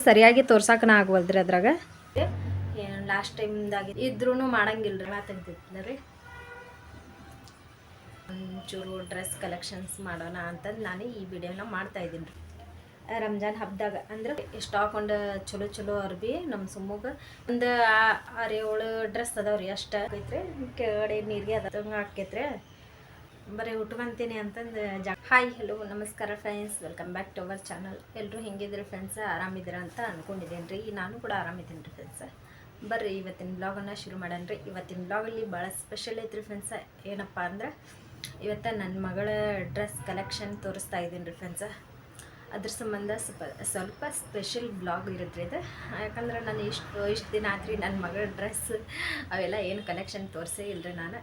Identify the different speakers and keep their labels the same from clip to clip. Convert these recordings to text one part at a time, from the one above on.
Speaker 1: ಸರಿಯಾಗಿ ತೋರ್ಸಾಕನ ಆಗವಲ್ದ್ರಿ ಅದ್ರಾಗ? ಲಾಸ್ಟ್ ಟೈಮ್ದಾಗಿ ಇದ್ರೂ ಮಾಡಂಗಿಲ್ರಿ ರೀ ಒಂಚೂರು ಡ್ರೆಸ್ ಕಲೆಕ್ಷನ್ಸ್ ಮಾಡೋಣ ಅಂತಂದು ನಾನು ಈ ವಿಡಿಯೋನ ಮಾಡ್ತಾ ಇದ್ದೀನಿ ರೀ ರಂಜಾನ್ ಹಬ್ಬದಾಗ ಅಂದ್ರೆ ಸ್ಟಾಕ್ ಒಂದು ಚಲೋ ಚಲೋ ಅರ್ಬಿ ನಮ್ಮ ಸುಮ್ಮಗ. ಒಂದು ಆರು ಏಳು ಡ್ರೆಸ್ ಅದಾವ್ರಿ ಅಷ್ಟ. ಐತ್ರಿ ಕೆಳಗಡೆ ನೀರಿಗೆ ಅದ ಹಾಕೈತ್ರಿ. ಬರೀ ಉಟ್ಕೊಂತೀನಿ ಅಂತಂದು ಜಾ ಹಾಯ್ ಹಲೋ ನಮಸ್ಕಾರ friends welcome back to our channel ಎಲ್ಲರೂ ಹೆಂಗಿದ್ರಿ ಫ್ರೆಂಡ್ಸ್ ಆರಾಮಿದ್ದೀರ ಅಂತ ಅಂದ್ಕೊಂಡಿದ್ದೀನಿ ರೀ ನಾನು ಕೂಡ ಆರಾಮಿದ್ದೀನಿ ರೀ ಫ್ರೆಂಡ್ಸ್ ಬರ್ರಿ, ಇವತ್ತಿನ ಬ್ಲಾಗನ್ನು ಶುರು ಮಾಡೋಣ ರೀ ಇವತ್ತಿನ ಬ್ಲಾಗಲ್ಲಿ ಭಾಳ ಸ್ಪೆಷಲ್ ಐತ್ರಿ ಫ್ರೆಂಡ್ಸ ಏನಪ್ಪ ಅಂದ್ರೆ, ಇವತ್ತು ನನ್ನ ಮಗಳ ಡ್ರೆಸ್ ಕಲೆಕ್ಷನ್ ತೋರಿಸ್ತಾ ಇದ್ದೀನಿ ರೀ ಫ್ರೆಂಡ್ಸ ಅದ್ರ ಸಂಬಂಧ ಸ್ವಲ್ಪ ಸ್ವಲ್ಪ ಸ್ಪೆಷಲ್ ಬ್ಲಾಗ್ ಇರುತ್ತೆ ಇದು. ಯಾಕಂದ್ರೆ ನಾನು ಇಷ್ಟು ಇಷ್ಟು ದಿನ ಆದ್ರಿ ನನ್ನ ಮಗಳ ಡ್ರೆಸ್ ಅವೆಲ್ಲ ಏನು ಕಲೆಕ್ಷನ್ ತೋರಿಸೇ ಇಲ್ಲರಿ ನಾನು.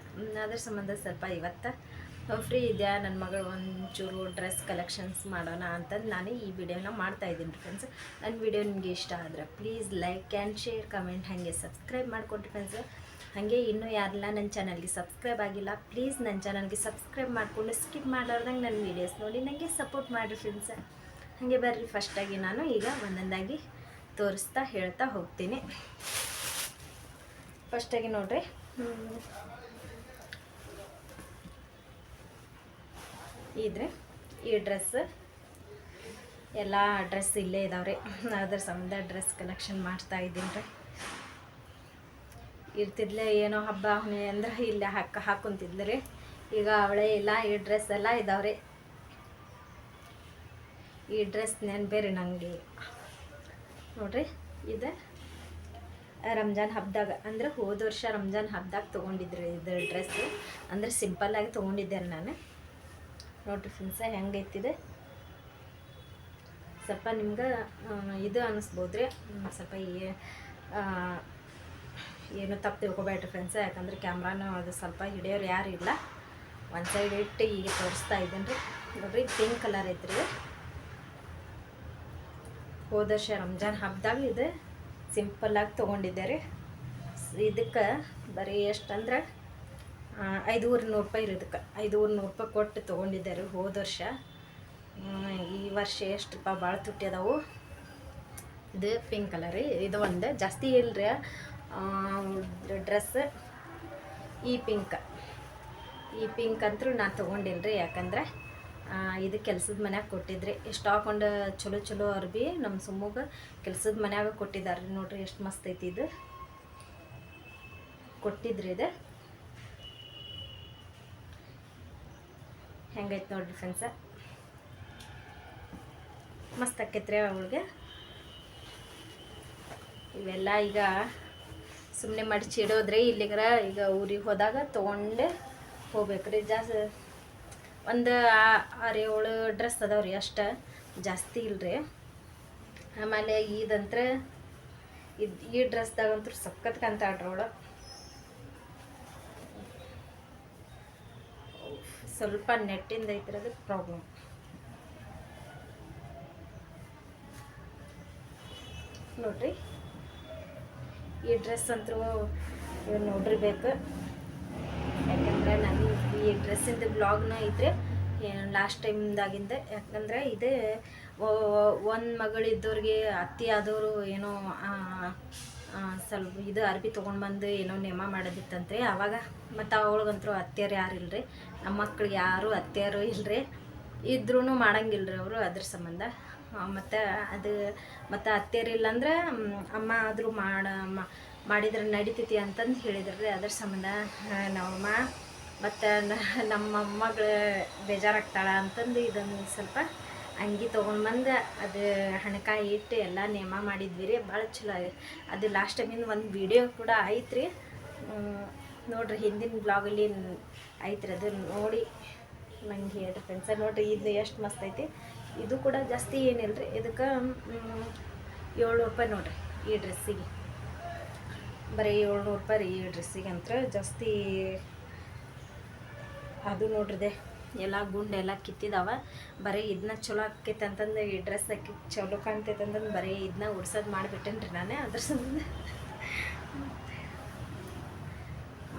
Speaker 1: ಅದ್ರ ಸಂಬಂಧ ಸ್ವಲ್ಪ ಇವತ್ತು ಫ್ರೀ ಇದೆಯಾ? ನನ್ನ ಮಗಳು ಒಂಚೂರು ಡ್ರೆಸ್ ಕಲೆಕ್ಷನ್ಸ್ ಮಾಡೋಣ ಅಂತಂದು ನಾನು ಈ ವಿಡಿಯೋನ ಮಾಡ್ತಾ ಇದ್ದೀನಿ ಫ್ರೆಂಡ್ಸ್ ನನ್ನ ವಿಡಿಯೋ ನಿಮಗೆ ಇಷ್ಟ ಆದರೆ please like and share comment ಹಾಗೆ ಸಬ್ಸ್ಕ್ರೈಬ್ ಮಾಡಿಕೊಡ್ರಿ ಫ್ರೆಂಡ್ಸ್ ಹಾಗೆ ಇನ್ನೂ ಯಾರೆಲ್ಲ ನನ್ನ ಚಾನಲ್ಗೆ ಸಬ್ಸ್ಕ್ರೈಬ್ ಆಗಿಲ್ಲ ಪ್ಲೀಸ್ ನನ್ನ ಚಾನಲ್ಗೆ ಸಬ್ಸ್ಕ್ರೈಬ್ ಮಾಡಿಕೊಂಡು ಸ್ಕಿಪ್ ಮಾಡಲಾರ್ದಂಗೆ ನನ್ನ ವೀಡಿಯೋಸ್ ನೋಡಿ ನನಗೆ ಸಪೋರ್ಟ್ ಮಾಡಿರಿ ಫ್ರೆಂಡ್ಸ್ ಹಾಗೆ ಬರ್ರಿ ಫಸ್ಟಾಗಿ ನಾನು ಈಗ ಒಂದೊಂದಾಗಿ ತೋರಿಸ್ತಾ ಹೇಳ್ತಾ ಹೋಗ್ತೀನಿ. ಫಸ್ಟಾಗಿ ನೋಡ್ರಿ. ಇದ್ರೆ ಈ ಡ್ರೆಸ್ ಎಲ್ಲ ಡ್ರೆಸ್ ಇಲ್ಲೇ ಇದಾವ್ರಿ. ಅದ್ರ ಸಂಬಂಧ ಡ್ರೆಸ್ ಕಲೆಕ್ಷನ್ ಮಾಡ್ತಾ ಇದ್ದೀನಿ ರೀ. ಇರ್ತಿದ್ಲೆ ಏನೋ ಹಬ್ಬ ಹುಣ್ಣೆ ಅಂದ್ರೆ ಇಲ್ಲೇ ಹಾಕ, ಹಾಕೊಂತಿದ್ಲು ರೀ. ಈಗ ಅವಳೇ ಇಲ್ಲ, ಈ ಡ್ರೆಸ್ ಎಲ್ಲ ಇದಾವ್ರಿ. ಈ ಡ್ರೆಸ್ ನೆನ್ಬೇರಿ ನನಗೆ ನೋಡ್ರಿ, ಇದು ರಂಜಾನ್ ಹಬ್ಬದಾಗ ಅಂದ್ರೆ ಹೋದ ವರ್ಷ ರಂಜಾನ್ ಹಬ್ಬದಾಗ ತೊಗೊಂಡಿದ್ರಿ ಇದು ಡ್ರೆಸ್ ಅಂದ್ರೆ ಸಿಂಪಲ್ಲಾಗಿ ತೊಗೊಂಡಿದ್ದೆ ನಾನು. ನೋಡ್ರಿ ಫ್ರೆಂಡ್ಸ ಹೆಂಗೈತಿದೆ ಸ್ವಲ್ಪ ನಿಮ್ಗೆ ಇದು ಅನ್ನಿಸ್ಬೋದು ರೀ ಸ್ವಲ್ಪ ಏನು ತಪ್ಪು ತಿಳ್ಕೊಬೇಡ್ರಿ ಫ್ರೆಂಡ್ಸ ಯಾಕಂದ್ರೆ ಕ್ಯಾಮ್ರಾನು ಅದು ಸ್ವಲ್ಪ ಹಿಡಿಯೋರು ಯಾರು ಇಲ್ಲ. ಒಂದು ಸೈಡ್ ಇಟ್ಟು ಈಗ ತೋರಿಸ್ತಾ ಇದ್ದೀನಿ ರೀ ನೋಡ್ರಿ ಪಿಂಕ್ ಕಲರ್ ಐತ್ರಿ ಹೋದ ವರ್ಷ ರಂಜಾನ್ ಹಬ್ಬದಾಗ ಇದು ಸಿಂಪಲ್ಲಾಗಿ ತೊಗೊಂಡಿದ್ದೆ ರೀ ಇದಕ್ಕೆ ಬರೀ ಎಷ್ಟಂದ್ರೆ ಐದೂರು ನೂರು ರೂಪಾಯಿ ಇರೋದಕ್ಕೆ. ಐದೂರು ನೂರು ರೂಪಾಯಿ ಕೊಟ್ಟು ತೊಗೊಂಡಿದ್ದೆ ರೀ ಹೋದ ವರ್ಷ. ಈ ವರ್ಷ ಎಷ್ಟಪ್ಪ ಭಾಳ ತುಟ್ಟಿ ಅದಾವು. ಇದು ಪಿಂಕ್ ಕಲರ್ ಇದು ಒಂದು ಜಾಸ್ತಿ ಇಲ್ರಿ. ಡ್ರೆಸ್ ಈ ಪಿಂಕ್ ಈ ಪಿಂಕ್ ಅಂತೂ ನಾನು ತೊಗೊಂಡಿಲ್ಲ ರೀ ಯಾಕಂದ್ರೆ ಇದು ಕೆಲಸದ ಮನ್ಯಾಗ ಕೊಟ್ಟಿದ್ರಿ. ಎಷ್ಟು ಹಾಕೊಂಡು ಚಲೋ ಚಲೋ ಅರ್ಬಿ ನಮ್ಮ ಸುಮ್ಮಗೆ ಕೆಲ್ಸದ ಮನ್ಯಾಗ ಕೊಟ್ಟಿದ್ದಾರೆ ರೀ ನೋಡ್ರಿ. ಎಷ್ಟು ಮಸ್ತ್ ಐತಿ ಇದು. ಕೊಟ್ಟಿದ್ರಿ ಇದು. ಹೆಂಗೈತೆ ನೋಡಿರಿ ಫ್ರೆಂಡ್ಸ ಮಸ್ತ್ ಆಕೈತ್ರಿ ಅವಳಿಗೆ. ಇವೆಲ್ಲ ಈಗ ಸುಮ್ಮನೆ ಮಡಚಿ ಇಡೋದ್ರಿ, ಇಲ್ಲಿಗರ ಈಗ ಊರಿಗೆ ಹೋದಾಗ ತೊಗೊಂಡು ಹೋಗ್ಬೇಕ್ರಿ. ಜಾಸ್ತಿ ಒಂದು ಆರು ಏಳು ಡ್ರೆಸ್ ಅದಾವ್ರಿ ಅಷ್ಟ, ಜಾಸ್ತಿ ಇಲ್ರಿ. ಆಮೇಲೆ ಇದಂತ್ರ ಇದು ಈ ಡ್ರೆಸ್ದಾಗಂತೂ ಸಖತ್ ಕಂತಾಡ್ರಿ ಅವಳು. ಸ್ವಲ್ಪ ನೆಟ್ಟಿಂದ ಐತಿರೋದು ಪ್ರಾಬ್ಲಮ್ ನೋಡ್ರಿ. ಈ ಡ್ರೆಸ್ ಅಂತೂ ಇವ್ ನೋಡ್ರಿ ಬೇಕು ಯಾಕಂದ್ರೆ ನಾನು ಈ ಡ್ರೆಸ್ಸಿಂದ ಬ್ಲಾಗ್ನ ಇದ್ರೆ ಲಾಸ್ಟ್ ಟೈಮ್ದಾಗಿಂದ ಯಾಕಂದ್ರೆ ಇದೇ ಒಂದು ಮಗಳಿದ್ದವ್ರಿಗೆ ಅತ್ತಿ ಆದವರು ಏನೋ ಸ್ವಲ್ಪ ಇದು ಅರ್ಬಿ ತೊಗೊಂಡು ಬಂದು ಏನೋ ನೇಮ ಮಾಡೋದಿತ್ತಂತ್ರಿ. ಆವಾಗ ಮತ್ತು ಅವಳಿಗಂತರೂ ಅತ್ತೆಯರು ಯಾರು ರೀ ನಮ್ಮ ಮಕ್ಳಿಗೆ ಯಾರು ಅತ್ತೆಯರು ಇಲ್ಲರಿ ಇದ್ರೂ ಮಾಡಂಗಿಲ್ರಿ ಅವರು ಅದ್ರ ಸಂಬಂಧ. ಮತ್ತು ಅದು ಮತ್ತು ಅತ್ತೆಯರು ಇಲ್ಲಂದ್ರೆ ಮ್, ಅಮ್ಮ ಆದರೂ ಮಾಡ ಮಾಡಿದ್ರೆ ನಡಿತೈತಿ ಅಂತಂದು ಹೇಳಿದ್ರು. ರೀ ಅದ್ರ ಸಂಬಂಧ ನಮ್ಮಮ್ಮ ಮತ್ತು ನಮ್ಮ ಮೊಮ್ಮಗಳು ಬೇಜಾರಾಗ್ತಾಳೆ ಅಂತಂದು ಇದೊಂದು ಸ್ವಲ್ಪ ಅಂಗಿ ತೊಗೊಂಡ್ಬಂದು ಅದು ಹಣಕಾಯಿ ಇಟ್ಟು ಎಲ್ಲ ನೇಮ ಮಾಡಿದ್ವಿ ರೀ ಭಾಳ ಚಲೋ ಅದು ಲಾಸ್ಟ್ ಟೈಮಿಂದ ಒಂದು ವಿಡಿಯೋ ಕೂಡ ಐತ್ರಿ. ರೀ ನೋಡ್ರಿ ಹಿಂದಿನ ಬ್ಲಾಗಲ್ಲಿ ಐತ್ರಿ, ಅದು ನೋಡಿ. ನಂಗೆ ಹೇಳ್ರಿ ಫ್ರೆಂಡ್ಸ ನೋಡಿರಿ ಇದು ಎಷ್ಟು ಮಸ್ತ್ ಐತಿ. ಇದು ಕೂಡ ಜಾಸ್ತಿ ಏನಿಲ್ಲ ರೀ ಇದಕ್ಕೆ ಏಳ್ನೂರು ರೂಪಾಯಿ ನೋಡಿರಿ ಈ ಡ್ರೆಸ್ಸಿಗೆ ಬರೀ ಏಳ್ನೂರು ರೂಪಾಯಿ ರೀ ಈ ಡ್ರೆಸ್ಸಿಗೆ ಅಂತ ಜಾಸ್ತಿ. ಅದು ನೋಡ್ರಿದೆ ಎಲ್ಲ ಗುಂಡು ಎಲ್ಲ ಕಿತ್ತಿದಾವ. ಬರೀ ಇದನ್ನ ಚಲೋ ಆಕೈತೆ ಅಂತಂದು, ಈ ಡ್ರೆಸ್ ಹಾಕಿ ಚಲೋ ಕಾಣ್ತೈತೆ ಅಂತಂದು ಬರೀ ಇದನ್ನ ಉಡ್ಸೋದು ಮಾಡಿಬಿಟ್ಟೇನಿ ರೀ ನಾನು ಅದ್ರ ಸಂಬಂಧ.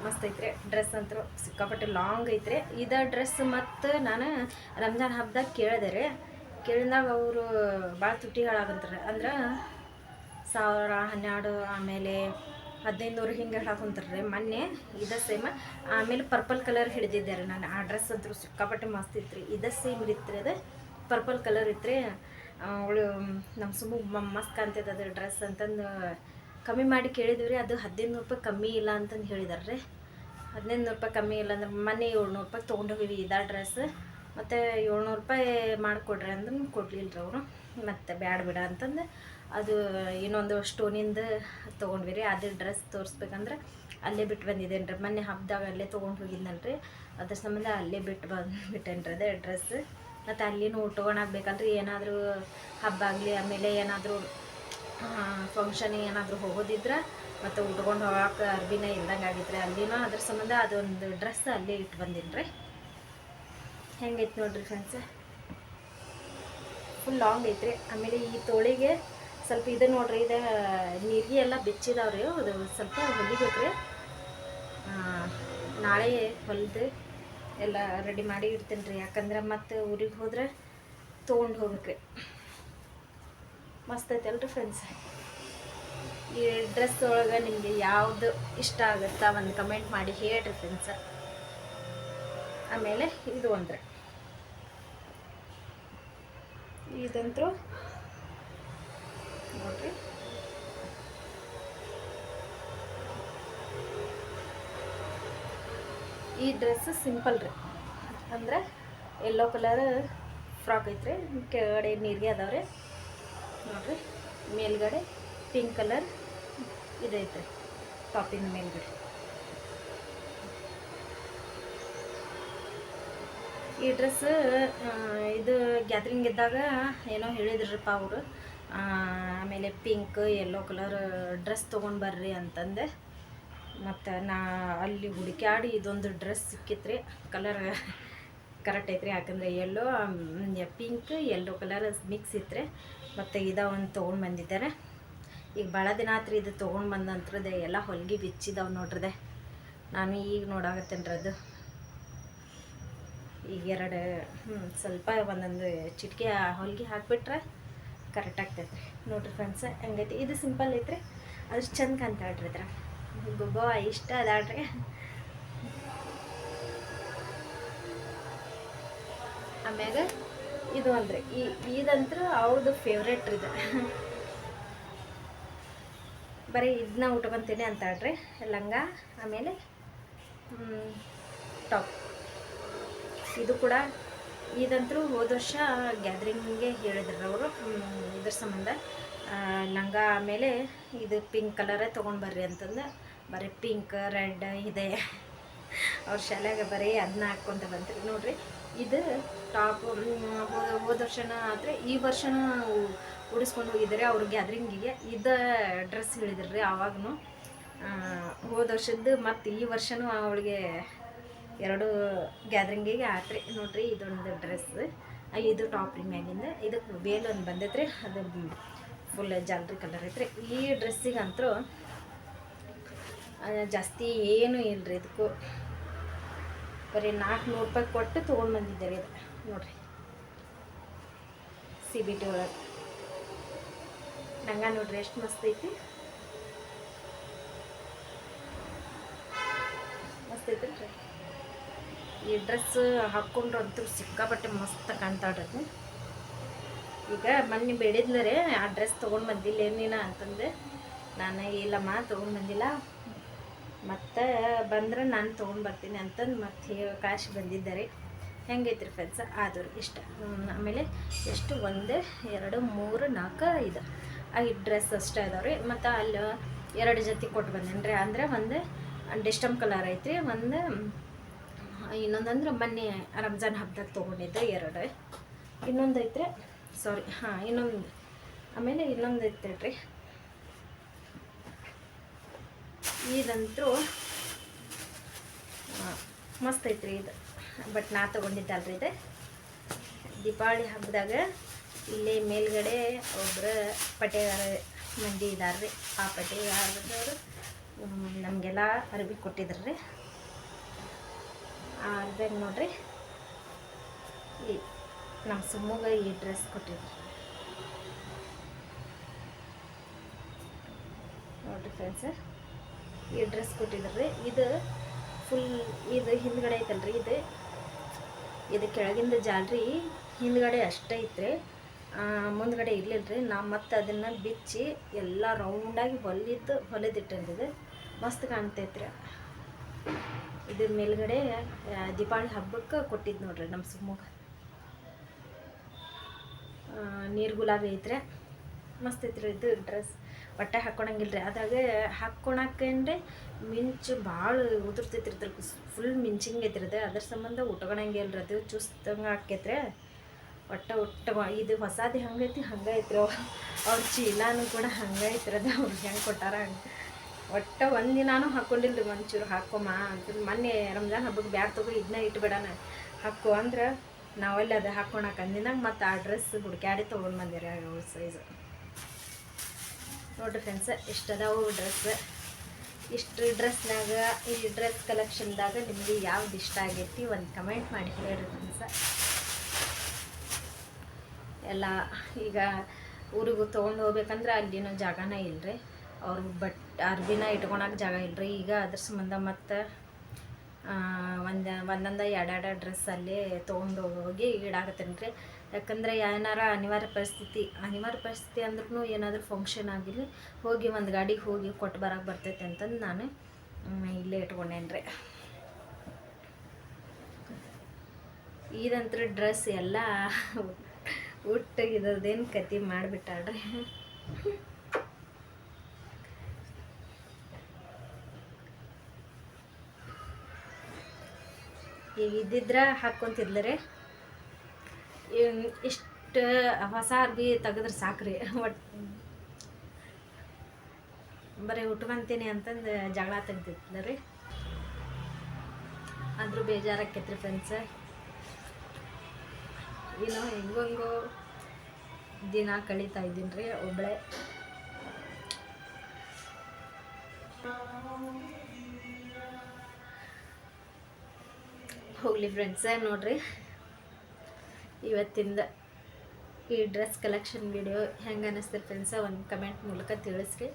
Speaker 1: ಮಸ್ತ್ ಐತ್ರಿ. ಡ್ರೆಸ್ ಅಂತೂ ಸಿಕ್ಕಾಪಟ್ಟೆ ಲಾಂಗ್ ಐತ್ರಿ. ಇದ ಡ್ರೆಸ್ ಮತ್ತು ನಾನು ರಂಜಾನ್ ಹಬ್ಬದಾಗ ಕೇಳಿದೆ ರೀ. ಕೇಳಿದಾಗ ಅವರು ಭಾಳ ತುಟ್ಟಿಗಳಾಗಂತಾರೆ ಅಂದ್ರೆ ಸಾವಿರ ಹನ್ನೆರಡು ಆಮೇಲೆ ಹದಿನೈದು ನೂರು ಹಿಂಗೆ ಹೇಳಕ್ಕೆ ಕುಂತಾರ್ರಿ ಮೊನ್ನೆ ಇದ ಸೇಮ್ ಆಮೇಲೆ ಪರ್ಪಲ್ ಕಲರ್ ಹಿಡಿದಿದ್ದೆ ರೀ ನಾನು. ಆ ಡ್ರೆಸ್ ಅಂತೂ ಸಿಕ್ಕಾಪಟ್ಟೆ ಮಸ್ತ್ ಇತ್ತು ರೀ ಇದ ಸೇಮ್ ಇತ್ತು ರೀ ಅದು. ಪರ್ಪಲ್ ಕಲರ್ ಇತ್ತು ರೀ ಅವಳು, ನಮ್ಮ ಸುಮ್ಮ ಮಸ್ತ್ ಕಾಣ್ತೈತೆ ಅದು ಡ್ರೆಸ್ ಅಂತಂದು ಕಮ್ಮಿ ಮಾಡಿ ಕೇಳಿದ್ವಿ ರೀ ಅದು ಹದಿನೈದು ನೂರು ರೂಪಾಯಿ ಕಮ್ಮಿ ಇಲ್ಲ ಅಂತಂದು ಹೇಳಿದಾರೆ ರೀ ಹದಿನೈದು ನೂರು ರೂಪಾಯಿ ಕಮ್ಮಿ ಇಲ್ಲ ಅಂದ್ರೆ ಮೊನ್ನೆ ಏಳ್ನೂರು ರೂಪಾಯಿ ತೊಗೊಂಡೋಗಿವಿ ಇದಾ ಡ್ರೆಸ್ ಮತ್ತು ಏಳ್ನೂರು ರೂಪಾಯಿ ಮಾಡಿಕೊಡ್ರಿ ಅಂದ್ರೆ ಕೊಡ್ಲಿಲ್ಲ ರೀ ಅವರು. ಮತ್ತು ಬ್ಯಾಡ ಬಿಡ ಅಂತಂದು ಅದು ಇನ್ನೊಂದು ಸ್ಟೋನಿಂದ ತೊಗೊಂಡ್ವಿ ರೀ ಅದೇ ಡ್ರೆಸ್ ತೋರಿಸ್ಬೇಕಂದ್ರೆ ಅಲ್ಲೇ ಬಿಟ್ಟು ಬಂದಿದ್ದೇನೆ ರೀ ಮೊನ್ನೆ ಹಬ್ಬದಾಗ ಅಲ್ಲೇ ತೊಗೊಂಡು ಹೋಗಿದ್ನಲ್ಲ ರೀ ಅದ್ರ ಸಂಬಂಧ ಅಲ್ಲೇ ಬಿಟ್ಟು ಬಂದುಬಿಟ್ಟೇನೆ ರೀ ಅದೇ ಡ್ರೆಸ್. ಮತ್ತು ಅಲ್ಲಿನೂ ಉಟ್ಕೊಳಕ್ಬೇಕಲ್ರಿ ಏನಾದರೂ ಹಬ್ಬ ಆಗಲಿ, ಆಮೇಲೆ ಏನಾದರೂ ಫಂಕ್ಷನ್ ಏನಾದರೂ ಹೋಗೋದಿದ್ರೆ ಮತ್ತು ಉಟ್ಕೊಂಡು ಹೋಗಕ್ಕೆ ಅರ್ಬಿನ ಇಲ್ದಂಗೆ ಆಗಿದ್ರೆ ರೀ ಅಲ್ಲಿನೂ ಅದ್ರ ಸಂಬಂಧ ಅದೊಂದು ಡ್ರೆಸ್ ಅಲ್ಲೇ ಇಟ್ಟು ಬಂದೀನಿ ರೀ ಹೆಂಗೈತೆ ನೋಡ್ರಿ ಫ್ರೆಂಡ್ಸ್ ಫುಲ್ ಲಾಂಗ್ ಐತ್ರಿ. ಆಮೇಲೆ ಈ ತೋಳಿಗೆ ಸ್ವಲ್ಪ ಇದು ನೋಡ್ರಿ, ಇದು ನೀರಿಗೆ ಎಲ್ಲ ಬೆಚ್ಚಿದಾವ್ರಿ, ಅದು ಸ್ವಲ್ಪ ಹೊಲಿಬೇಕು ರೀ ನಾಳೆ ಹೊಲ್ದು ಎಲ್ಲ ರೆಡಿ ಮಾಡಿ ಇಡ್ತೀನಿ ರೀ ಯಾಕಂದ್ರೆ ಮತ್ತೆ ಊರಿಗೆ ಹೋದ್ರೆ ತೊಗೊಂಡು ಹೋಗ್ಬೇಕ್ರಿ. ಮಸ್ತ್ ಐತಲ್ರಿ ಫ್ರೆಂಡ್ಸ್ ಈ ಡ್ರೆಸ್ ಒಳಗೆ ನಿಮಗೆ ಯಾವುದು ಇಷ್ಟ ಆಗುತ್ತಾ ಒಂದು ಕಮೆಂಟ್ ಮಾಡಿ ಹೇಳ್ರಿ ಫ್ರೆಂಡ್ಸ್ ಆಮೇಲೆ ಇದು ಅಂದ್ರೆ ಇದಂತೂ ನೋಡ್ರಿ. ಈ ಡ್ರೆಸ್ ಸಿಂಪಲ್ ರೀ. ಅಂದ್ರೆ ಎಲ್ಲೋ ಕಲರ್ ಫ್ರಾಕ್ ಐತ್ರಿ. ಕೆಳಗಡೆ ನೀರಿಗೆ ಅದಾವ್ರಿ ನೋಡ್ರಿ, ಮೇಲ್ಗಡೆ ಪಿಂಕ್ ಕಲರ್ ಇದೈತೆ ಟಾಪಿನ ಮೇಲ್ಗಡೆ. ಈ ಡ್ರೆಸ್ ಇದು ಗ್ಯಾದ್ರಿಂಗ್ ಇದ್ದಾಗ ಏನೋ ಹೇಳಿದ್ರಪ್ಪ ಅವರು. ಆಮೇಲೆ ಪಿಂಕ್ ಯೆಲ್ಲೋ ಕಲರ್ ಡ್ರೆಸ್ ತೊಗೊಂಡು ಬರ್ರಿ ಅಂತಂದೆ. ಮತ್ತು ನಾ ಅಲ್ಲಿ ಹುಡುಕ್ಯಾಡಿ ಇದೊಂದು ಡ್ರೆಸ್ ಸಿಕ್ಕಿತ್ರಿ ಕಲರ್ ಕರೆಕ್ಟ್ ಐತ್ರಿ. ಯಾಕಂದರೆ ಎಲ್ಲೋ ಪಿಂಕ್ ಎಲ್ಲೋ ಕಲರ್ ಮಿಕ್ಸ್ ಇತ್ತು ಮತ್ತು ಇದ ಒಂದು ತೊಗೊಂಡು ಬಂದಿದ್ದಾರೆ. ಈಗ ಭಾಳ ದಿನ ಆತ್ರಿ ಇದು ತೊಗೊಂಡು ಬಂದಂತ್ರದೆ, ಎಲ್ಲ ಹೊಲಿಗೆ ಬಿಚ್ಚಿದಾವೆ ನೋಡ್ರದೆ. ನಾನು ಈಗ ನೋಡಾಗತ್ತೇನ್ರಿ ಅದು. ಈಗ ಎರಡು ಸ್ವಲ್ಪ ಒಂದೊಂದು ಚಿಟಿಕೆ ಹೊಲಿಗೆ ಹಾಕ್ಬಿಟ್ರೆ ಕರೆಕ್ಟ್ ಆಗ್ತೈತೆ ನೋಡ್ರಿ ಫ್ರೆಂಡ್ಸ್ ಹಂಗೈತಿ? ಇದು ಸಿಂಪಲ್ ಐತ್ರಿ. ಅಷ್ಟು ಚಂದ ಕಾಣ್ತಾಳ್ರಿ ಇದ್ರ ಗೊಬ್ಬ, ಇಷ್ಟ ಅದಾಳ್ರಿ. ಆಮ್ಯಾಗ ಇದು ಅಂದ್ರೆ ಈ ಇದಂತ್ರ ಅವ್ರದ್ದು ಫೇವ್ರೇಟ್ ಇದು. ಬರೀ ಇದನ್ನ ಉಟ್ಕೊಂತೀನಿ ಅಂತಾಳ್ರಿ. ಲಂಗ, ಆಮೇಲೆ ಟಾಪ್ ಇದು ಕೂಡ ಇದಂತರೂ ಹೋದ ವರ್ಷ ಗ್ಯಾದ್ರಿಂಗ್ಗೆ ಹೇಳಿದ್ರು ಅವರು. ಇದ್ರ ಸಂಬಂಧ. ಲಂಗ ಆಮೇಲೆ ಇದು ಪಿಂಕ್ ಕಲರೇ ತೊಗೊಂಡು ಬರ್ರಿ ಅಂತಂದು. ಬರೀ ಪಿಂಕ್, ರೆಡ್ ಇದೆ. ಅವ್ರ ಶಾಲೆಗೆ ಬರೀ ಅದನ್ನ ಹಾಕ್ಕೊಂತ ಬಂತ್ರಿ ನೋಡ್ರಿ. ಇದು ಟಾಪ್ ಹೋದ ವರ್ಷನ ಆದರೆ ಈ ವರ್ಷನ ಉಡಿಸ್ಕೊಂಡು ಹೋಗಿದ್ದಾರೆ ಅವ್ರ ಗ್ಯಾದ್ರಿಂಗಿಗೆ. ಇದು ಡ್ರೆಸ್ ಹೇಳಿದ್ರಿ ಆವಾಗೂ ಹೋದ ವರ್ಷದ್ದು ಮತ್ತು ಈ ವರ್ಷನೂ ಅವಳಿಗೆ ಎರಡು ಗ್ಯಾದ್ರಿಂಗಿಗೆ ಆತ್ರಿ. ನೋಡ್ರಿ, ಇದೊಂದು ಡ್ರೆಸ್ ಇದು ಟಾಪ್ ರೀ ಮ್ಯಾಗಿಂದ ಇದಕ್ಕೆ ಬೇಲ್ ಒಂದು ಬಂದೈತ್ರಿ. ಅದು ಫುಲ್ ಜಾಲ್ರಿ ಕಲರ್ ಐತ್ರಿ. ಈ ಡ್ರೆಸ್ಸಿಗಂತೂ ಜಾಸ್ತಿ ಏನೂ ಇಲ್ರಿ ಇದಕ್ಕೂ. ಬರೀ ನಾಲ್ಕುನೂರು ರೂಪಾಯಿ ಕೊಟ್ಟು ತೊಗೊಂಡು ಬಂದಿದ್ದಾರೆ ಇದು. ನೋಡ್ರಿ. ಸಿ ಬಿ ಟಿ ಒಳಗೆ. ನಂಗ ನೋಡ್ರಿ, ಎಷ್ಟು ಮಸ್ತ್ ಐತಿ. ಮಸ್ತ್ ಐತಿ ರೀ ಈ ಡ್ರೆಸ್ ಹಾಕ್ಕೊಂಡ್ರು ಅಂತೂ ಸಿಕ್ಕಾಪಟ್ಟೆ ಮಸ್ತ್ ಕಾಣ್ತಾಡ್ರಿ ಈಗ ಮೊನ್ನೆ ಬೇಡಿದ್ಲರೆ ಆ ಡ್ರೆಸ್ ತೊಗೊಂಡು ಬಂದಿಲ್ಲ ಏನಿನ ಅಂತಂದೆ. ನಾನು ಇಲ್ಲಮ್ಮ, ತೊಗೊಂಡು ಬಂದಿಲ್ಲ. ಮತ್ತು ಬಂದ್ರೆ ನಾನು ತೊಗೊಂಡು ಬರ್ತೀನಿ ಅಂತಂದು ಮತ್ತೆ ಕಾಶ್ ಬಂದಿದ್ದಾರೆ. ರೀ ಫ್ರೆಂಡ್ಸ್ ಆದವ್ರು ಇಷ್ಟ. ಆಮೇಲೆ ಎಷ್ಟು? ಒಂದು, ಎರಡು, ಮೂರು, ನಾಲ್ಕು, ಐದು. ಐದು ಡ್ರೆಸ್ ಅಷ್ಟೇ ಅದಾವ್ರಿ. ಮತ್ತು ಅಲ್ಲಿ ಎರಡು ಜೊತೆ ಕೊಟ್ಟು ಬಂದೇನಿ ರೀ ಅಂದರೆ ಒಂದು, ಡಿಸ್ಟಮ್ ಕಲರ್ ಐತ್ರಿ. ಒಂದು ಇನ್ನೊಂದಂದ್ರೆ ಮೊನ್ನೆ ರಂಜಾನ್ ಹಬ್ಬದಾಗ ತೊಗೊಂಡಿದ್ದೆ ಎರಡು. ಇನ್ನೊಂದು ಸಾರಿ ಹಾಂ, ಇನ್ನೊಂದು, ಆಮೇಲೆ ಇನ್ನೊಂದು ಐತ್ರಿ ರೀ ಇದಂತೂ ಮಸ್ತ್ ಐತ್ರಿ ಇದು. ಬಟ್ ನಾ ತೊಗೊಂಡಿದ್ದಲ್ರಿ ಇದು. ದೀಪಾವಳಿ ಹಬ್ಬದಾಗ ಇಲ್ಲೇ ಮೇಲ್ಗಡೆ ಒಬ್ಬರು ಪಟೇಗಾರ ಮಂದಿ ಇದ್ದಾರೆ ರೀ ಆ ಪಟೇಗಾರದವರು ನಮಗೆಲ್ಲ ಅರಬಿ ಕೊಟ್ಟಿದ್ರು. ಅರ್ಬ್ಯಾಗ ನೋಡ್ರಿ. ಈ ನಮ್ಮ ಸುಮ್ಮಗ ಈ ಡ್ರೆಸ್ ಕೊಟ್ಟಿದ್ರು ನೋಡ್ರಿ ಫ್ರೆಂಡ್ಸ್ ಈ ಡ್ರೆಸ್ ಕೊಟ್ಟಿದ್ರಿ. ಇದು ಫುಲ್ ಇದು ಹಿಂದ್ಗಡೆ ಐತಲ್ರಿ. ಇದು ಇದು ಕೆಳಗಿಂದ ಜಾಲ್ರಿ. ಹಿಂದ್ಗಡೆ ಅಷ್ಟೇ ಐತ್ರಿ. ಮುಂದ್ಗಡೆ ಇರ್ಲಿಲ್ರಿ. ನಾ ಮತ್ತೆ ಅದನ್ನು ಬಿಚ್ಚಿ ಎಲ್ಲ ರೌಂಡಾಗಿ ಹೊಲಿದ್ದು ಹೊಲಿದಿಟ್ಟಂದು ಇದು ಮಸ್ತ್ ಕಾಣ್ತೈತ್ರಿ. ಇದು ಮೇಲ್ಗಡೆ ದೀಪಾವಳಿ ಹಬ್ಬಕ್ಕೆ ಕೊಟ್ಟಿದ್ದು ನೋಡ್ರಿ ನಮ್ಮ ಸುಮ್ಮಗ ನೀರು ಗುಲಾಬಿ ಐತ್ರಿ. ಮಸ್ತ್ ಐತ್ರಿ ಇದು ಡ್ರೆಸ್ ಬಟ್ಟೆ ಹಾಕ್ಕೊಳಂಗಿಲ್ರಿ ರೀ ಅದ್ರಾಗ ಹಾಕ್ಕೊಳಕಂದ್ರೆ ಮಿಂಚು ಭಾಳ ಉದುರ್ತೈತ್ರಿ ಇದ್ರ ಫುಲ್ ಮಿಂಚಿಂಗ್ ಐತ್ರಿ ಅದು ಅದ್ರ ಸಂಬಂಧ ಉಟ್ಕೊಳಂಗಿಲ್ಲ ರೀ ಅದು. ಚುಸ್ತಂಗೆ ಹಾಕೈತ್ರಿ. ಒಟ್ಟ ಒಟ್ಟ ಇದು ಹೊಸಾದಿ ಹಂಗೈತಿ, ಹಂಗೆ ಐತ್ರಿ ಅವ್ರ ಚೀಲಾನು ಕೂಡ ಹಂಗೆ ಅದು. ಅವ್ರಿಗೆ ಹೆಂಗೆ ಕೊಟ್ಟಾರ ಹಂಗೆ. ಒಟ್ಟ ಒಂದಿನಾನು ಹಾಕ್ಕೊಂಡಿಲ್ಲ ರೀ ಒಂಚೂರು ಹಾಕೋಮ ಅಂತ ಮೊನ್ನೆ ರಂಜಾನ್ ಹಬ್ಬಕ್ಕೆ ಬ್ಯಾಗ್ ತಗೋ ಇದನ್ನ ಇಟ್ಬಿಡಣ. ಹಾಕೋ ಅಂದ್ರೆ ನಾವೆಲ್ಲ ಅದು ಹಾಕ್ಕೊಳಕ್ಕೆ ಅಂದಿನಾಗ ಮತ್ತು ಆ ಡ್ರೆಸ್ ಹುಡ್ಕ್ಯಾಡಿ ತೊಗೊಂಡು ಬಂದಿರಿ ಅವ್ರ ಸೈಜ್ ನೋಡ್ರಿ ಫ್ರೆಂಡ್ಸ್ ಇಷ್ಟು ಅದಾವು ಡ್ರೆಸ್? ಇಷ್ಟು ಡ್ರೆಸ್ನಾಗ ಈ ಡ್ರೆಸ್ ಕಲೆಕ್ಷನ್ದಾಗ ನಿಮಗೆ ಯಾವ್ದು ಇಷ್ಟ ಆಗೈತಿ ಒಂದು ಕಮೆಂಟ್ ಮಾಡಿ ಹೇಳ್ರಿ ಫ್ರೆಂಡ್ಸ ಎಲ್ಲ ಈಗ ಊರಿಗೂ ತೊಗೊಂಡು ಹೋಗ್ಬೇಕಂದ್ರೆ ಅಲ್ಲಿನೂ ಜಾಗನೇ ಇಲ್ಲರಿ ಅವ್ರಿಗೆ ಬಟ್ ಅರ್ಬಿನ ಇಟ್ಕೊಳಕ್ಕೆ ಜಾಗ ಇಲ್ಲರಿ ಈಗ ಅದ್ರ ಸಂಬಂಧ ಮತ್ತು ಒಂದು, ಒಂದೊಂದು ಎರಡೆರಡು ಡ್ರೆಸ್ ಅಲ್ಲೇ ತೊಗೊಂಡು ಹೋಗಿ ಇಡಾಕತ್ತೇನೆ ರೀ ಯಾಕಂದರೆ ಏನಾರ ಅನಿವಾರ್ಯ ಪರಿಸ್ಥಿತಿ ಅನಿವಾರ್ಯ ಪರಿಸ್ಥಿತಿ ಅಂದ್ರೂ ಏನಾದರೂ ಫಂಕ್ಷನ್ ಆಗಿರಲಿ, ಹೋಗಿ ಒಂದು ಗಾಡಿಗೆ ಹೋಗಿ ಕೊಟ್ಟು ಬರೋಕೆ ಬರ್ತೈತೆ ಅಂತಂದು ನಾನು ಇಲ್ಲೇ ಇಟ್ಕೊಂಡೇನು ರೀ ಇದಂತ್ರ ಡ್ರೆಸ್ ಎಲ್ಲ ಕತೆ ಕತಿ ಮಾಡಿಬಿಟ್ಟಾಳ್ರಿ. ಈಗ ಇದ್ದಿದ್ರೆ ಹಾಕ್ಕೊಂತಿದ್ಲರಿ. ಇಷ್ಟು ಹೊಸ ಅರ್ಬಿ ತೆಗೆದ್ರೆ ಸಾಕ್ರಿ. ಒಟ್ಟು ಬರೀ ಉಟ್ಕೊಂತೀನಿ ಅಂತಂದು ಜಗಳ ತೆಗ್ದಿದ್ಲ ರೀ ಆದರೂ ಬೇಜಾರಾಕೈತ್ರಿ ಫ್ರೆಂಡ್ಸ ಏನೋ ಹೆಂಗೋ ದಿನ ಕಳೀತಾ ಇದ್ದೀನಿ ರೀ ಒಬ್ಬಳೆ ಹೋಗಲಿ ಫ್ರೆಂಡ್ಸ ನೋಡ್ರಿ. ಇವತ್ತಿಂದ ಈ ಡ್ರೆಸ್ ಕಲೆಕ್ಷನ್ ವಿಡಿಯೋ ಹೆಂಗೆ ಅನ್ನಿಸ್ತಿರಿ ಫ್ರೆಂಡ್ಸ ಒಂದು ಕಮೆಂಟ್ ಮೂಲಕ ತಿಳಿಸ್ರಿ.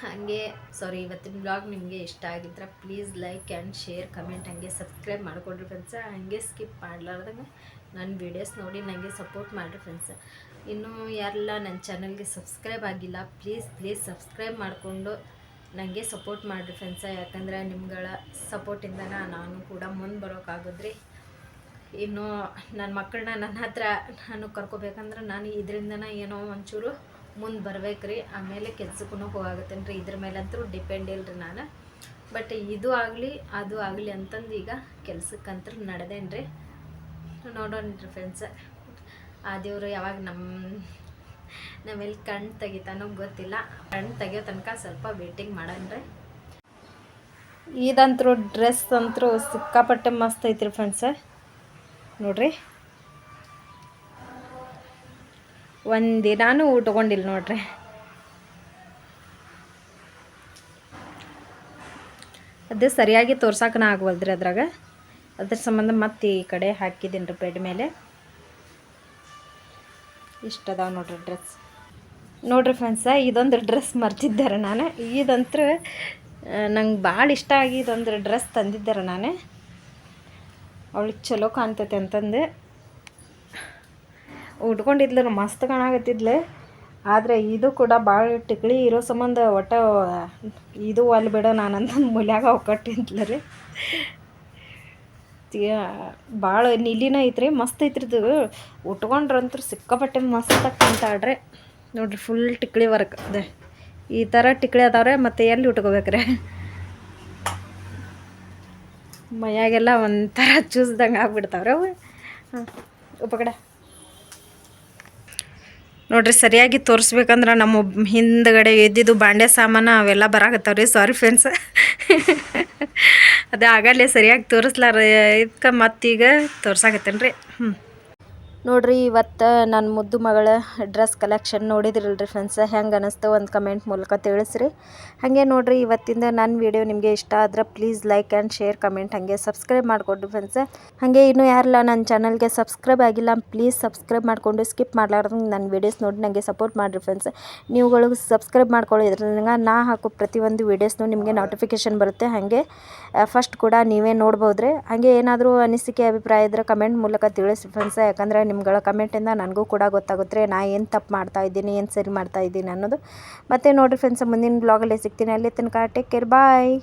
Speaker 1: ಹಾಗೆ ಸಾರಿ ಇವತ್ತಿನ ಬ್ಲಾಗ್ ನಿಮಗೆ ಇಷ್ಟ ಆಗಿದ್ರೆ please like and share comment ಹಂಗೆ ಸಬ್ಸ್ಕ್ರೈಬ್ ಮಾಡಿಕೊಡ್ರಿ ಫ್ರೆಂಡ್ಸ ಹಾಗೆ ಸ್ಕಿಪ್ ಮಾಡಲಾರ್ದಂಗೆ ನನ್ನ ವೀಡಿಯೋಸ್ ನೋಡಿ ನನಗೆ ಸಪೋರ್ಟ್ ಮಾಡಿರಿ ಫ್ರೆಂಡ್ಸ ಇನ್ನೂ ಯಾರೆಲ್ಲ ನನ್ನ ಚಾನಲ್ಗೆ ಸಬ್ಸ್ಕ್ರೈಬ್ ಆಗಿಲ್ಲ ಪ್ಲೀಸ್ ಪ್ಲೀಸ್ ಸಬ್ಸ್ಕ್ರೈಬ್ ಮಾಡಿಕೊಂಡು ನನಗೆ ಸಪೋರ್ಟ್ ಮಾಡಿರಿ ಫ್ರೆಂಡ್ಸ ಯಾಕಂದ್ರೆ ನಿಮ್ಗಳ ಸಪೋರ್ಟಿಂದನ ನಾನು ಕೂಡ ಮುಂದೆ ಬರೋಕ್ಕಾಗೋದ್ರಿ ಇನ್ನು ನನ್ನ ಮಕ್ಕಳನ್ನ ನನ್ನ ಹತ್ರ ನಾನು ಕರ್ಕೋಬೇಕಂದ್ರೆ ನಾನು ಇದರಿಂದ ಏನೋ ಒಂಚೂರು ಮುಂದೆ ಬರ್ಬೇಕ್ರಿ. ಆಮೇಲೆ ಕೆಲ್ಸಕ್ಕೂ ಹೋಗಾಗತ್ತೇನೆ ರೀ ಇದ್ರ ಮೇಲಂತೂ ಡಿಪೆಂಡ್ ಇಲ್ರಿ ನಾನು. ಬಟ್ ಇದು ಆಗಲಿ, ಅದು ಆಗಲಿ ಅಂತಂದು ಈಗ ಕೆಲ್ಸಕ್ಕಂತೂ ನಡೆದೇನು ರೀ ನೋಡೋಣ ರೀ ಫ್ರೆಂಡ್ಸ ಆ. ದೇವರು ಯಾವಾಗ ನಮ್ಮ ನಾವೆಲ್ಲಿ ಕಣ್ಣು ತೆಗಿತಾನೋ ಗೊತ್ತಿಲ್ಲ. ಕಣ್ಣು ತೆಗಿಯೋ ತನಕ ಸ್ವಲ್ಪ ವೇಟಿಂಗ್ ಮಾಡೋಣ ಇದಂತರೂ ಡ್ರೆಸ್ ಅಂತರೂ ಸಿಕ್ಕಾಪಟ್ಟೆ ಮಸ್ತ್ ಐತ್ರಿ ಫ್ರೆಂಡ್ಸ ನೋಡ್ರಿ. ಒಂದಿನಾನು ಉಟ್ಕೊಂಡಿಲ್ಲ ನೋಡ್ರಿ. ಅದು ಸರಿಯಾಗಿ ತೋರ್ಸಕ್ಕನ ಆಗ್ವಲ್ದ್ರಿ ಅದ್ರಾಗ. ಅದ್ರ ಸಂಬಂಧ ಮತ್ತೆ ಈ ಕಡೆ ಹಾಕಿದ್ದೀನಿ ರೀ ಬೆಡ್ ಮೇಲೆ. ಇಷ್ಟ ಅದಾವೆ ನೋಡ್ರಿ ಡ್ರೆಸ್. ನೋಡ್ರಿ ಫ್ರೆಂಡ್ಸ ಇದೊಂದು ಡ್ರೆಸ್ ಮರ್ತಿದ್ದಾರೆ ನಾನು. ಇದಂತ್ರ ನಂಗೆ ಭಾಳ ಇಷ್ಟ ಆಗಿ ಇದೊಂದು ಡ್ರೆಸ್ ತಂದಿದ್ದಾರೆ ನಾನು. ಅವಳಿಗೆ ಚಲೋ ಕಾಣ್ತೈತೆ ಅಂತಂದು. ಉಟ್ಕೊಂಡಿದ್ಲು ಮಸ್ತ್ ಕಾಣಾಕತ್ತಿದ್ಲು. ಆದರೆ ಇದು ಕೂಡ ಭಾಳ ಟಿಕ್ಳಿ ಇರೋ ಸಂಬಂಧ ಒಟ್ಟ, ಇದು ಅಲ್ಲಿ ಬಿಡ ನಾನಂತಂದು ಮುಲ್ಯಾಗ ಒಕ್ಕಟ್ಟಿದ್ಲು ರೀ. ಭಾಳ ನೀಲಿನ ಐತ್ರಿ, ಮಸ್ತ್ ಐತ್ರಿ ಇದು. ಉಟ್ಕೊಂಡ್ರಂತೂ ಸಿಕ್ಕಾಪಟ್ಟೆ ಮಸ್ತ್ ಕಾಣ್ತಾಳ್ರಿ ನೋಡ್ರಿ ಫುಲ್ ಟಿಕ್ಳಿ ವರ್ಕ್. ಅದೇ, ಈ ಥರ ಟಿಕ್ಳಿ ಅದಾವ್ರೆ, ಮತ್ತು ಎಲ್ಲಿ ಉಟ್ಕೋಬೇಕ್ರಿ? ಮೈಯಾಗೆಲ್ಲ ಒಂಥರ ಚೂಸ್ದಂಗೆ ಆಗ್ಬಿಡ್ತಾವ್ರೆ ಅವು. ಹಾಂ ಉಪಕಡ ನೋಡ್ರಿ, ಸರಿಯಾಗಿ ತೋರಿಸ್ಬೇಕಂದ್ರೆ ನಮ್ಮ ಹಿಂದ್ಗಡೆ ಎದ್ದಿದ್ದು ಬಾಂಡೆ ಸಾಮಾನು ಅವೆಲ್ಲ ಬರಾಕತ್ತಾವ್ರಿ. ಸಾರಿ ಫ್ರೆಂಡ್ಸ್ ಅದೇ ಆಗಲೇ ಸರಿಯಾಗಿ ತೋರಿಸ್ಲಾರ ಇದಕ್ಕೆ ಮತ್ತೀಗ ತೋರ್ಸಾಕತ್ತೇನ್ರಿ. ಹ್ಞೂ ನೋಡ್ರಿ, ಇವತ್ತು ನನ್ನ ಮುದ್ದು ಮಗಳ ಡ್ರೆಸ್ ಕಲೆಕ್ಷನ್ ನೋಡಿದ್ರಲ್ರಿ ಫ್ರೆಂಡ್ಸ್ ಹೆಂಗೆ ಅನ್ನಿಸ್ತು ಒಂದು ಕಮೆಂಟ್ ಮೂಲಕ ತಿಳಿಸ್ರಿ. ಹಾಗೆ ನೋಡಿರಿ, ಇವತ್ತಿಂದ ನನ್ನ ವಿಡಿಯೋ ನಿಮಗೆ ಇಷ್ಟ ಆದ್ರೆ please like and share comment ಹಾಗೆ ಸಬ್ಸ್ಕ್ರೈಬ್ ಮಾಡಿಕೊಡ್ರಿ ಫ್ರೆಂಡ್ಸ್ ಹಾಗೆ ಇನ್ನೂ ಯಾರಲ್ಲ ನನ್ನ ಚಾನಲ್ಗೆ ಸಬ್ಸ್ಕ್ರೈಬ್ ಆಗಿಲ್ಲ ಪ್ಲೀಸ್ ಸಬ್ಸ್ಕ್ರೈಬ್ ಮಾಡಿಕೊಂಡು ಸ್ಕಿಪ್ ಮಾಡಲಾರ್ದಂಗೆ ನನ್ನ ವೀಡಿಯೋಸ್ ನೋಡಿ ನನಗೆ ಸಪೋರ್ಟ್ ಮಾಡಿರಿ ಫ್ರೆಂಡ್ಸ್ ನೀವುಗಳು ಸಬ್ಸ್ಕ್ರೈಬ್ ಮಾಡ್ಕೊಳ್ಳೋದ್ರಿಂದ ನಾ ಹಾಕೋ ಪ್ರತಿಯೊಂದು ವೀಡಿಯೋಸ್ನು ನಿಮಗೆ ನೋಟಿಫಿಕೇಷನ್ ಬರುತ್ತೆ. ಹಾಗೆ ಫಸ್ಟ್ ಕೂಡ ನೀವೇ ನೋಡ್ಬೋದ್ರಿ. ಹಾಗೆ ಏನಾದರೂ ಅನಿಸಿಕೆ, ಅಭಿಪ್ರಾಯ ಇದ್ದರೆ ಕಮೆಂಟ್ ಮೂಲಕ ತಿಳಿಸಿ ಫ್ರೆಂಡ್ಸ್ ಯಾಕಂದರೆ ನಿಮ್ಗಳ ಕಮೆಂಟಿಂದ ನನಗೂ ಕೂಡ ಗೊತ್ತಾಗುತ್ತೆ, ನಾ ಏನು ತಪ್ಪು ಮಾಡ್ತಾ ಇದ್ದೀನಿ, ಏನು ಸರಿ ಮಾಡ್ತಾ ಇದ್ದೀನಿ ಅನ್ನೋದು. ಮತ್ತು ನೋಡಿರಿ ಫ್ರೆಂಡ್ಸ್ ಮುಂದಿನ ಬ್ಲಾಗಲ್ಲಿ ಸಿಗ್ತೀನಿ. ಅಲ್ಲಿ ತನಕ ಟೇಕ್ ಕೇರ್ ಬಾಯ್